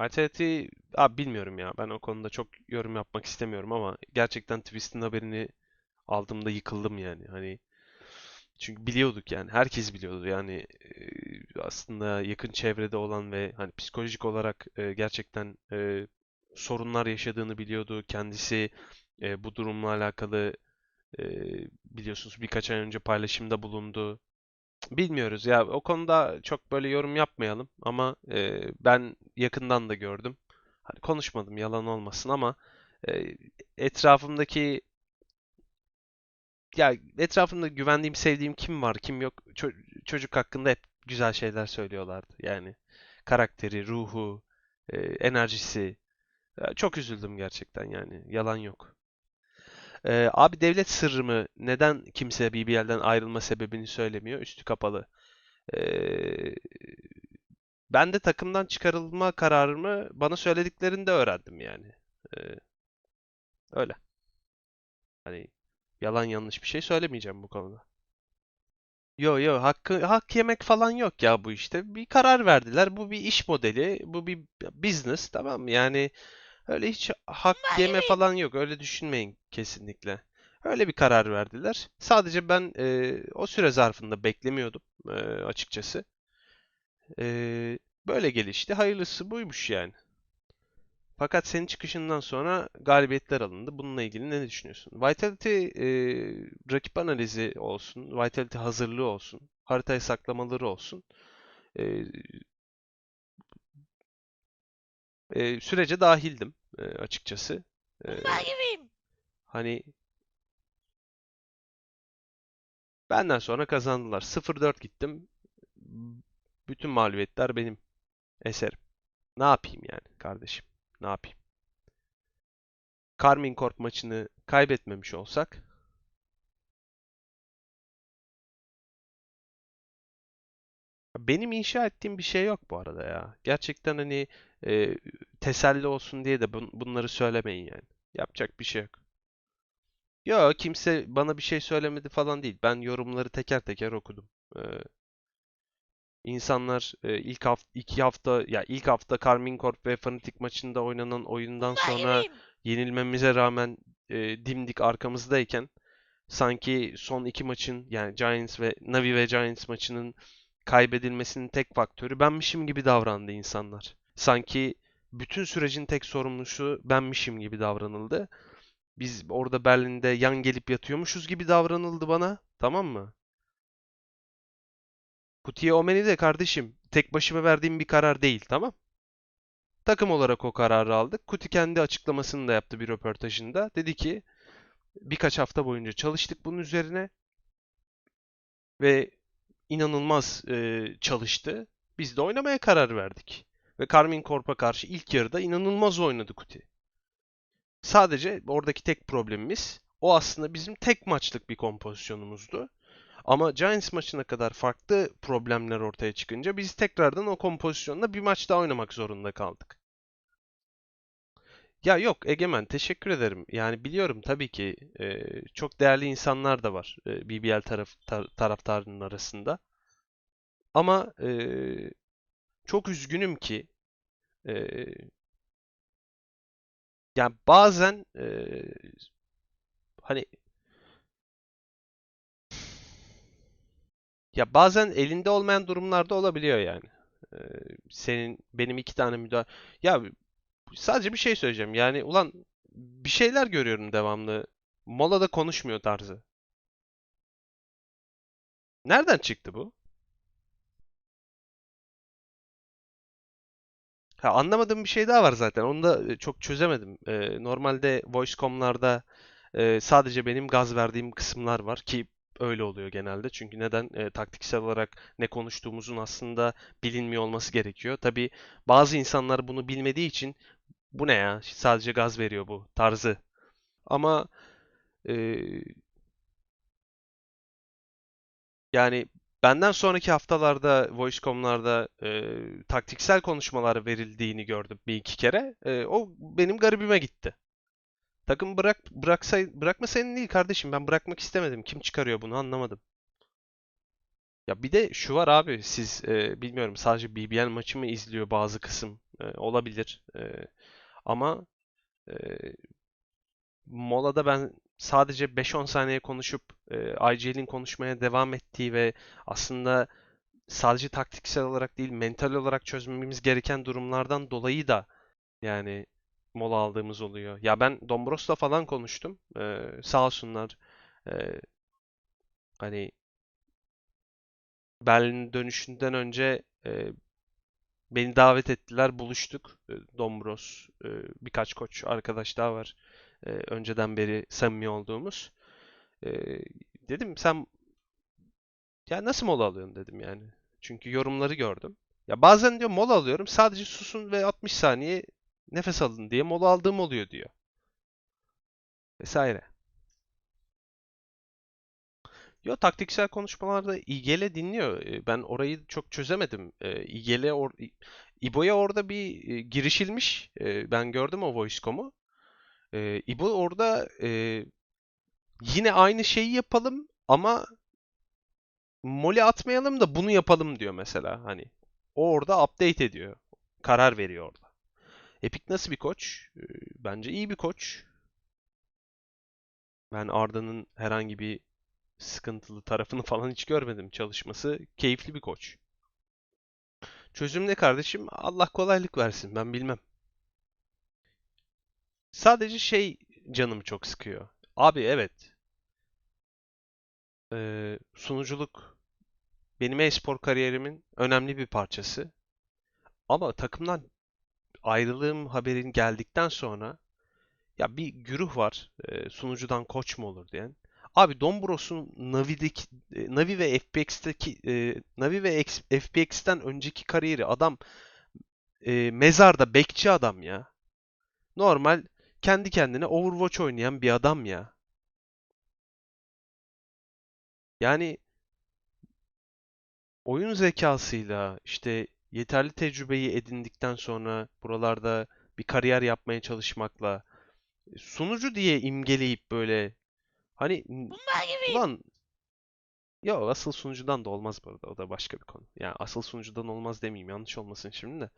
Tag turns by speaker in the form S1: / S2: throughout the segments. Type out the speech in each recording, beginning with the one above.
S1: Vitality abi bilmiyorum ya. Ben o konuda çok yorum yapmak istemiyorum ama gerçekten Twist'in haberini aldığımda yıkıldım yani. Hani çünkü biliyorduk yani. Herkes biliyordu yani aslında yakın çevrede olan ve hani psikolojik olarak gerçekten sorunlar yaşadığını biliyordu. Kendisi bu durumla alakalı biliyorsunuz birkaç ay önce paylaşımda bulundu. Bilmiyoruz ya o konuda çok böyle yorum yapmayalım ama e, ben yakından da gördüm. Hani konuşmadım yalan olmasın ama e, etrafımdaki ya etrafımda güvendiğim, sevdiğim kim var, kim yok ço- çocuk hakkında hep güzel şeyler söylüyorlardı. Yani karakteri, ruhu, e, enerjisi. Çok üzüldüm gerçekten yani yalan yok. E, abi devlet sırrı mı? Neden kimse BBL'den ayrılma sebebini söylemiyor? Üstü kapalı. Ee, ben de takımdan çıkarılma kararımı bana söylediklerinde öğrendim yani. Ee, öyle. Hani yalan yanlış bir şey söylemeyeceğim bu konuda. Yo yo hakkı hak yemek falan yok ya bu işte. Bir karar verdiler. Bu bir iş modeli, bu bir business tamam mı? Yani öyle hiç hak yeme falan yok. Öyle düşünmeyin kesinlikle. Öyle bir karar verdiler. Sadece ben e, o süre zarfında beklemiyordum e, açıkçası. E, böyle gelişti. Hayırlısı buymuş yani. Fakat senin çıkışından sonra galibiyetler alındı. Bununla ilgili ne düşünüyorsun? Vitality e, rakip analizi olsun, Vitality hazırlığı olsun, haritayı saklamaları olsun. E, e, sürece dahildim e, açıkçası. E,
S2: Bomba gibiyim.
S1: hani benden sonra kazandılar. 0-4 gittim. Bütün mağlubiyetler benim eserim. Ne yapayım yani kardeşim? Ne yapayım? Karmine Corp maçını kaybetmemiş olsak benim inşa ettiğim bir şey yok bu arada ya. Gerçekten hani e, teselli olsun diye de bun- bunları söylemeyin yani. Yapacak bir şey yok. Yo kimse bana bir şey söylemedi falan değil. Ben yorumları teker teker okudum. Ee, insanlar e, ilk hafta iki hafta ya ilk hafta Karmine Corp ve Fnatic maçında oynanan oyundan sonra yenilmemize rağmen e, dimdik arkamızdayken sanki son iki maçın yani Giants ve Navi ve Giants maçının kaybedilmesinin tek faktörü benmişim gibi davrandı insanlar. Sanki bütün sürecin tek sorumlusu benmişim gibi davranıldı. Biz orada Berlin'de yan gelip yatıyormuşuz gibi davranıldı bana. Tamam mı? Kutiye Omeni de kardeşim tek başıma verdiğim bir karar değil, tamam? Takım olarak o kararı aldık. Kuti kendi açıklamasını da yaptı bir röportajında. Dedi ki birkaç hafta boyunca çalıştık bunun üzerine ve inanılmaz e, çalıştı. Biz de oynamaya karar verdik. Ve Karmine Corp'a karşı ilk yarıda inanılmaz oynadı Kuti. Sadece oradaki tek problemimiz o aslında bizim tek maçlık bir kompozisyonumuzdu. Ama Giants maçına kadar farklı problemler ortaya çıkınca biz tekrardan o kompozisyonla bir maç daha oynamak zorunda kaldık. Ya yok Egemen teşekkür ederim. Yani biliyorum tabii ki e, çok değerli insanlar da var e, BBL taraf, tar- taraftarının arasında. Ama e, çok üzgünüm ki e, yani bazen e, hani ya bazen elinde olmayan durumlarda olabiliyor yani. E, senin benim iki tane müdahale ya sadece bir şey söyleyeceğim. Yani ulan bir şeyler görüyorum devamlı. Molada konuşmuyor tarzı. Nereden çıktı bu? Ha, anlamadığım bir şey daha var zaten. Onu da e, çok çözemedim. Ee, normalde Voice.com'larda e, sadece benim gaz verdiğim kısımlar var ki öyle oluyor genelde. Çünkü neden? E, taktiksel olarak ne konuştuğumuzun aslında bilinmiyor olması gerekiyor. Tabii bazı insanlar bunu bilmediği için bu ne ya? Sadece gaz veriyor bu tarzı. Ama e, Yani benden sonraki haftalarda Voice.com'larda e, taktiksel konuşmalar verildiğini gördüm bir iki kere. E, o benim garibime gitti. Takım bırak bıraksay bırakmasaydın değil kardeşim. Ben bırakmak istemedim. Kim çıkarıyor bunu anlamadım. Ya bir de şu var abi. Siz e, bilmiyorum sadece BBL maçı mı izliyor bazı kısım E, olabilir. E, ama e, molada ben sadece 5-10 saniye konuşup e, IGL'in konuşmaya devam ettiği ve aslında sadece taktiksel olarak değil mental olarak çözmemiz gereken durumlardan dolayı da yani mola aldığımız oluyor. Ya ben Dombros'la falan konuştum. Ee, sağ olsunlar. Ee, hani Berlin dönüşünden önce e, beni davet ettiler. Buluştuk. E, Dombros, e, birkaç koç arkadaş daha var. E, önceden beri samimi olduğumuz. E, dedim sen ya nasıl mola alıyorsun dedim yani. Çünkü yorumları gördüm. Ya bazen diyor mola alıyorum sadece susun ve 60 saniye nefes alın diye mola aldığım oluyor diyor. Vesaire. Yo taktiksel konuşmalarda İGL dinliyor. E, Ben orayı çok çözemedim. E, İGL or İbo'ya orada bir e, girişilmiş. E, Ben gördüm o voice.com'u. İbo orada e, yine aynı şeyi yapalım ama mole atmayalım da bunu yapalım diyor mesela. Hani o orada update ediyor. Karar veriyor orada. Epic nasıl bir koç? Bence iyi bir koç. Ben Arda'nın herhangi bir sıkıntılı tarafını falan hiç görmedim. Çalışması keyifli bir koç. Çözüm ne kardeşim? Allah kolaylık versin. Ben bilmem. Sadece şey canımı çok sıkıyor. Abi evet. e, sunuculuk benim e-spor kariyerimin önemli bir parçası. Ama takımdan ayrılığım haberin geldikten sonra ya bir güruh var. e, sunucudan koç mu olur diyen. Abi Dombros'un Navi'deki e, Navi ve FPX'teki e, Navi ve FPX'ten önceki kariyeri adam e, mezarda bekçi adam ya. Normal kendi kendine Overwatch oynayan bir adam ya. Yani oyun zekasıyla işte yeterli tecrübeyi edindikten sonra buralarda bir kariyer yapmaya çalışmakla sunucu diye imgeleyip böyle hani
S2: Bunlar gibi.
S1: ulan ya asıl sunucudan da olmaz bu arada o da başka bir konu. Yani asıl sunucudan olmaz demeyeyim yanlış olmasın şimdi de.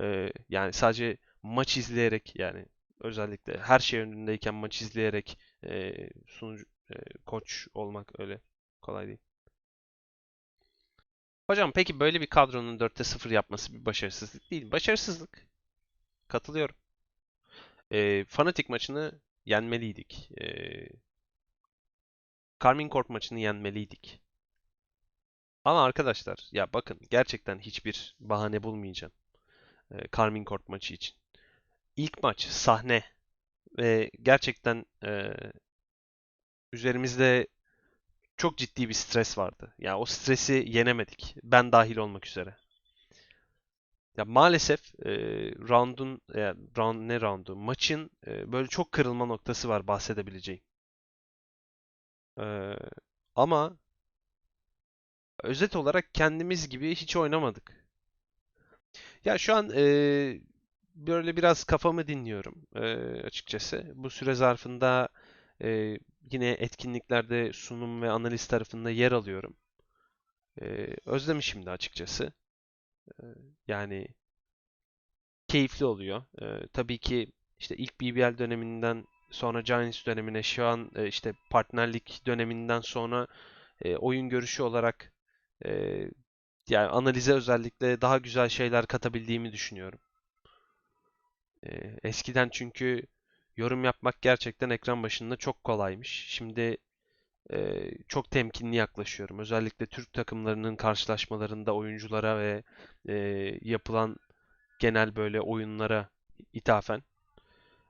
S1: Ee, yani sadece maç izleyerek yani özellikle her şey önündeyken maç izleyerek e, sunucu e, koç olmak öyle kolay değil. Hocam peki böyle bir kadronun 4'te 0 yapması bir başarısızlık değil mi? Başarısızlık. Katılıyorum. Ee, Fnatic maçını yenmeliydik. Ee, Karmine Corp maçını yenmeliydik. Ama arkadaşlar ya bakın gerçekten hiçbir bahane bulmayacağım. Karmine Corp maçı için. İlk maç sahne ve gerçekten e, üzerimizde çok ciddi bir stres vardı. Ya o stresi yenemedik. Ben dahil olmak üzere. Ya maalesef e, round'un e, round ne round'u maçın e, böyle çok kırılma noktası var bahsedebileceğim. E, ama özet olarak kendimiz gibi hiç oynamadık. Ya şu an e, böyle biraz kafamı dinliyorum e, açıkçası. Bu süre zarfında e, yine etkinliklerde sunum ve analiz tarafında yer alıyorum. E, özlemişim de açıkçası. E, yani keyifli oluyor. Ee, tabii ki işte ilk BBL döneminden sonra Giants dönemine şu an e, işte partnerlik döneminden sonra e, oyun görüşü olarak e, yani analize özellikle daha güzel şeyler katabildiğimi düşünüyorum. E, eskiden çünkü yorum yapmak gerçekten ekran başında çok kolaymış. Şimdi e, çok temkinli yaklaşıyorum. Özellikle Türk takımlarının karşılaşmalarında oyunculara ve e, yapılan genel böyle oyunlara ithafen.